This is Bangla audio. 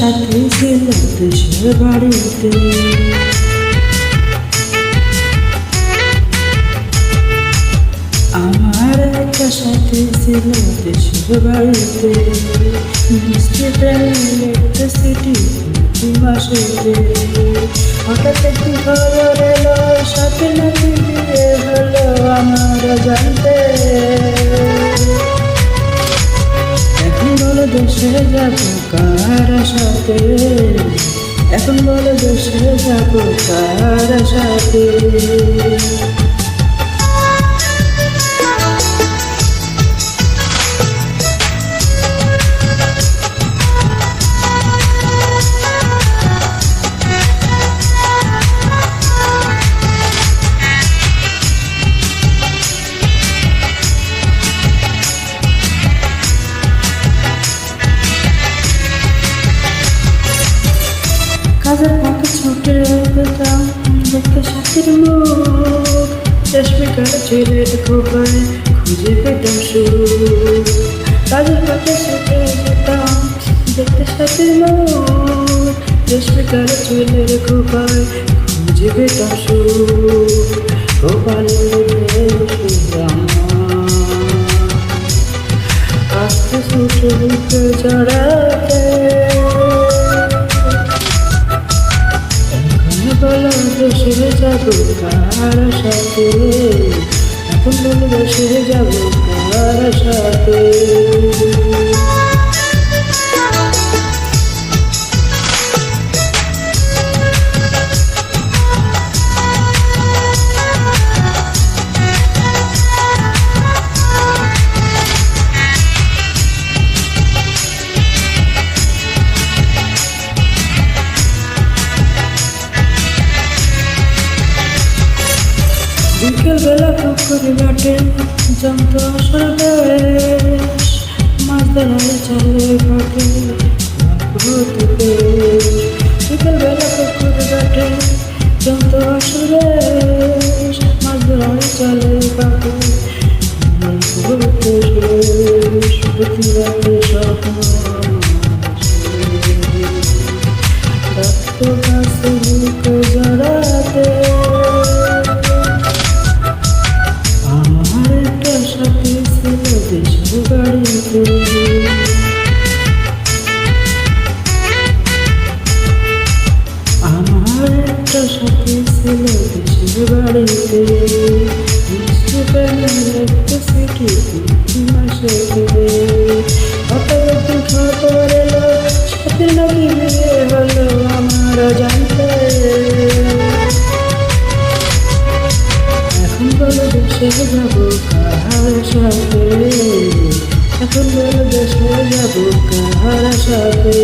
সাথে ছিল দেশের বাড়িতে। আমার একটা সাথে ছিল দেশের বাড়িতে। মিষ্টি প্রেমে একটা সিটি প্রতি মাসেতে হঠাৎ একটি খবর এলো সাথে নাকি বিয়ে হলো আমার জানতে বলো যাব কার সাথে? এখন বলে বসে যাব কার সাথে? কাজের ফাঁকে ছুটে পেতাম দেখতে সাথীর মুখ। রেশমি কাটা ছেলের খোপায় খুঁজে পেতাম সুর কাজের ফাঁকে ছুটে যেতাম দেখতে সাথীর মুখ। রেশমি কাটা ছেলের খোপায় খুঁজে পেতাম সুর কপালের আস্তে ছুটে বুকে জড়াতে এখন যাব কার সাথে? এখন বলো দেশে যাব কার সাথে? বিকেল বেলা পুকুরে ঘাটে জমত আসর মাছ ধরায় চলে ঘাটে ঘুরতে বিকেল বেলা পুকুরে ঘাটে জমত আসর মাছ ধরায় চলে ঘাটে ঘুরতে বাড়িতে একটা সিটি প্রতি মাসে দেবে জানতে এখন বলো দেশে যাব কাহার সাথে এখন বলো দেশে যাব কাহার সাথে